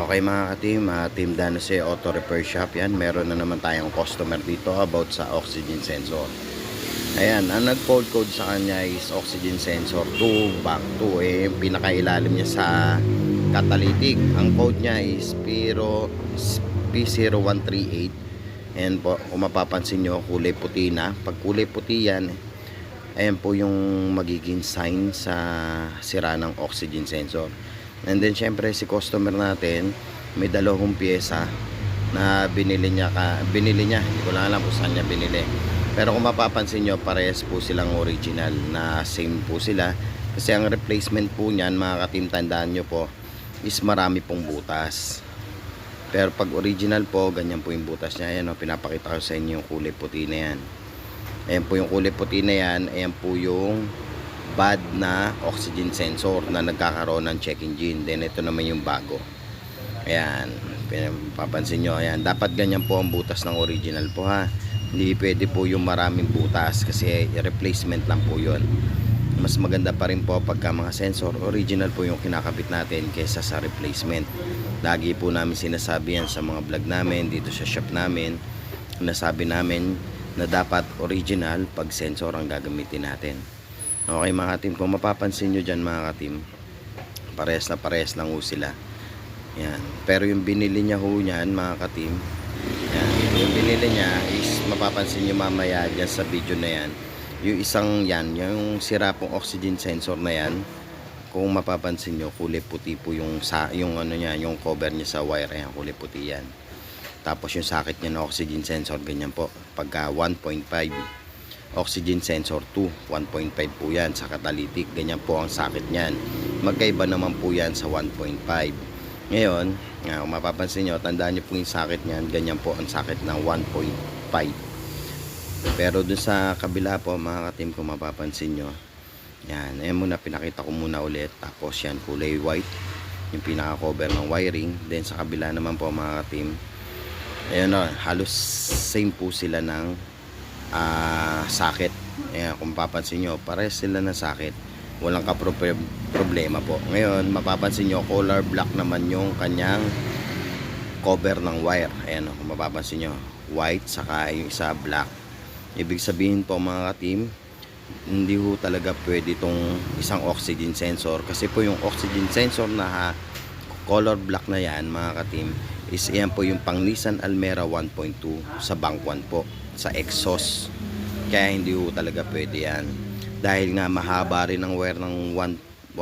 Okay mga ka-team, uh, Team Danose Auto Repair Shop yan. Meron na naman tayong customer dito about sa oxygen sensor. Ayan, ang nag-code code sa kanya is oxygen sensor 2, back 2. Eh, pinakailalim niya sa catalytic. Ang code niya is P0, P0138. Ayan po, kung mapapansin nyo, kulay puti na. Pag kulay puti yan, ayan po yung magiging sign sa sira ng oxygen sensor. And then syempre si customer natin may dalawang pyesa na binili niya ka, binili niya. Hindi ko lang alam kung saan niya binili. Pero kung mapapansin nyo, parehas po silang original na same po sila. Kasi ang replacement po niyan, mga katim, tandaan nyo po, is marami pong butas. Pero pag original po, ganyan po yung butas niya. Ayan o, pinapakita ko sa inyo yung kulay puti na yan. Ayan po yung kulay puti na yan. Ayan po yung bad na oxygen sensor na nagkakaroon ng check engine. Then ito naman yung bago. Ayan, papansin nyo, ayan. Dapat ganyan po ang butas ng original po ha. Hindi pwede po yung maraming butas kasi replacement lang po yun. Mas maganda pa rin po pagka mga sensor, original po yung kinakabit natin kaysa sa replacement. Lagi po namin sinasabi yan sa mga vlog namin, dito sa shop namin. Nasabi namin na dapat original pag sensor ang gagamitin natin. Okay mga team, kung mapapansin nyo dyan mga team, parehas na parehas lang ho sila. Yan. Pero yung binili niya ho niyan mga ka-team, yan. yung binili niya is mapapansin nyo mamaya dyan sa video na yan, yung isang yan, yung sira pong oxygen sensor na yan, kung mapapansin nyo, kulay puti po yung, sa, yung ano niya, yung cover niya sa wire, yan, kulay puti yan. Tapos yung sakit niya na oxygen sensor, ganyan po, pagka 1.5 oxygen sensor 2 1.5 po yan sa catalytic. Ganyan po ang sakit niyan. Magkaiba naman po yan sa 1.5 ngayon nga, kung mapapansin nyo tandaan nyo po yung sakit niyan ganyan po ang sakit ng 1.5 pero dun sa kabila po mga katim kung mapapansin nyo yan ayan muna pinakita ko muna ulit. Tapos yan kulay white yung pinaka cover ng wiring. Then sa kabila naman po mga katim ayun o halos same po sila ng uh, sakit. Ayan, kung papansin nyo, pares sila ng sakit. Walang ka problema po. Ngayon, mapapansin nyo, color black naman yung kanyang cover ng wire. Ayan, kung mapapansin nyo, white saka yung isa black. Ibig sabihin po mga ka-team, hindi ho talaga pwede itong isang oxygen sensor. Kasi po yung oxygen sensor na ha, color black na yan mga ka-team, is yan po yung pang Nissan Almera 1.2 sa bank 1 po sa exhaust kaya hindi ho talaga pwede yan. Dahil nga mahaba rin ang wire ng 1.5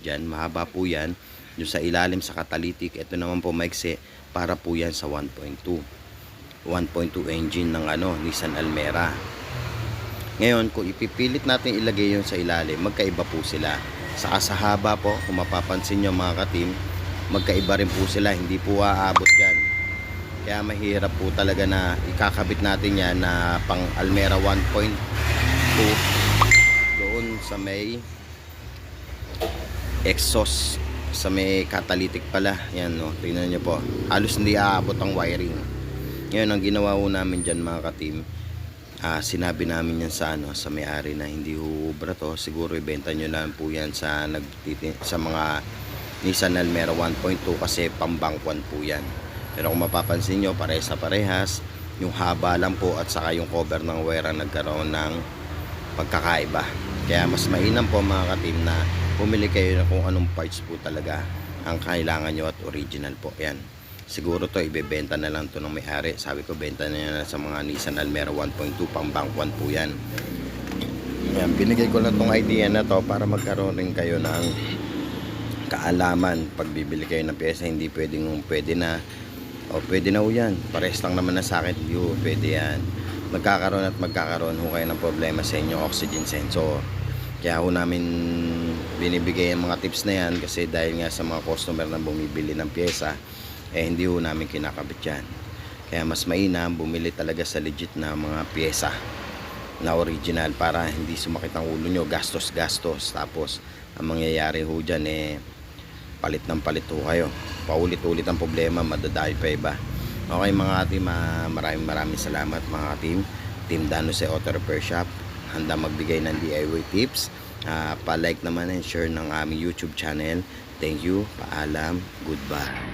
dyan mahaba po yan. Yung sa ilalim sa catalytic ito naman po maiksi para po yan sa 1.2 1.2 engine ng ano Nissan Almera. Ngayon kung ipipilit natin ilagay yun sa ilalim magkaiba po sila. Sa kasahaba po kung mapapansin nyo mga katim magkaiba rin po sila hindi po aabot yan. Kaya mahirap po talaga na ikakabit natin yan na pang Almera 1.2 doon sa may exhaust sa may catalytic pala. Yan no? Tingnan nyo po. Halos hindi aabot ang wiring. Ngayon ang ginawa ko namin dyan mga ka-team uh, sinabi namin yan sa ano sa may-ari na hindi hubra to. Siguro ibenta nyo lang po yan sa nagtiti sa mga Nissan Almera 1.2 kasi pambangkwan po yan. Pero kung mapapansin nyo parehas na parehas yung haba lang po at saka yung cover ng wire ang nagkaroon ng pagkakaiba. Kaya mas mainam po mga ka-team na pumili kayo na kung anong parts po talaga ang kailangan nyo at original po. Yan. Siguro to ibebenta na lang to ng may-ari. Sabi ko benta na yan sa mga Nissan Almera 1.2 pang bank 1 po yan. Yan binigay ko lang tong idea na to para magkaroon rin kayo ng kaalaman. Pag bibili kayo ng pyesa hindi pwedeng pwede na o pwede na ho yan. Pares lang naman na sakit ho pwede yan. Magkakaroon at magkakaroon ho kayo ng problema sa inyong oxygen sensor. Kaya ho namin binibigay ang mga tips na yan kasi dahil nga sa mga customer na bumibili ng pyesa eh hindi ho namin kinakabit yan. Kaya mas mainam bumili talaga sa legit na mga pyesa na original para hindi sumakit ang ulo nyo. Gastos gastos. Tapos ang mangyayari ho dyan eh palit ng palit ho kayo. Paulit-ulit ang problema madadayo pa iba. Okay mga team maraming maraming salamat mga team. Team Dano sa Auto Repair Shop. Handa magbigay ng DIY tips. Uh, pa-like naman and share ng aming YouTube channel. Thank you. Paalam. Goodbye